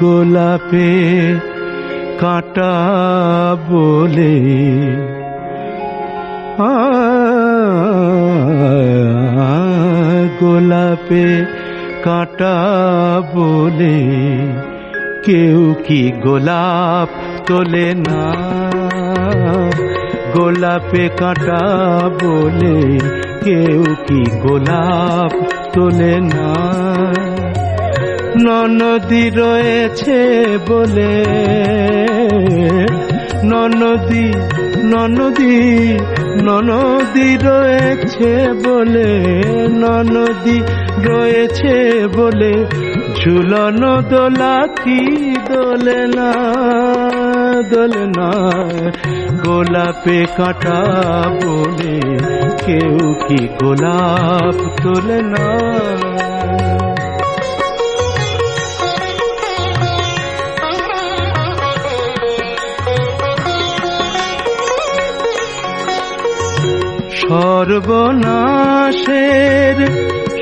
গোলাপে কাটা বলে গোলাপে কাটা বলে কেউ কি গোলাপ তোলে না? গোলাপে কাটা বলে কেউ কি গোলাপ তোলে না। ননদী রয়েছে বলে। ননদী ননদী ননদী রয়েছে বলে। ননদী রয়েছে বলে। ঝুলন দোলা কি দোলে না দোলে না। গোলাপে কাঁটা বলে কেউ কি গোলাপ তোলে না। সর্বনাশের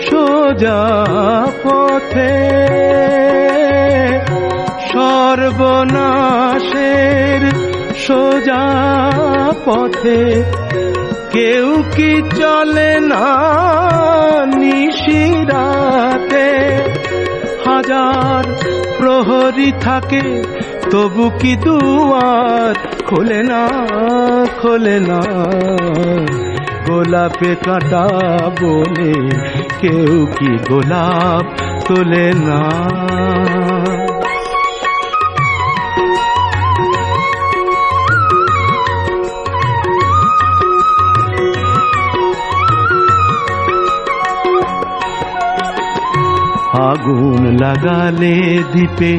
সোজা পথে সর্বনাশের সোজা পথে কেউ কি চলে না নিশিরাতে? হাজার প্রহরী থাকে, তবু কি দুয়ার খোলে না খোলে না? গোলাপে কাঁটা বলে কেউ কি গোলাপ তোলে না? আগুন লাগালে দ্বীপে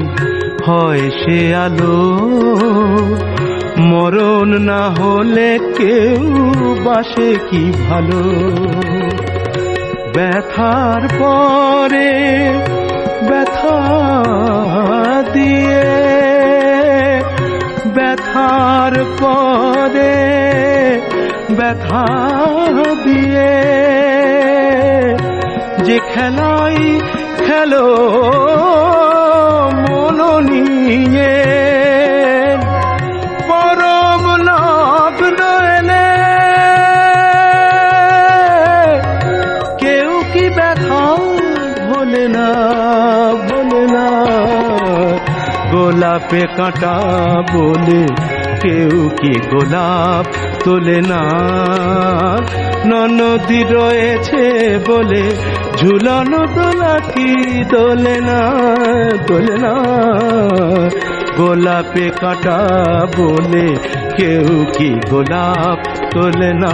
হয় সে আলো। মরণ না হলে কেউ বাসে কি ভালো? ব্যথার পরে ব্যথা দিয়ে, ব্যথার পরে ব্যথা দিয়ে। যে খেলাই খেলো মন পরম লাভ রয়েলে কেউ কি ব্যথা ভোলে না ভোলে না। গোলাপে কাঁটা বলে কেউ কি গোলাপ তোলে না। ননদী রয়েছে বলে, ঝুলানো দোলা কি দোলে না দোলে না। গোলাপে কাটা বলে কেউ কি গোলাপ তোলে না।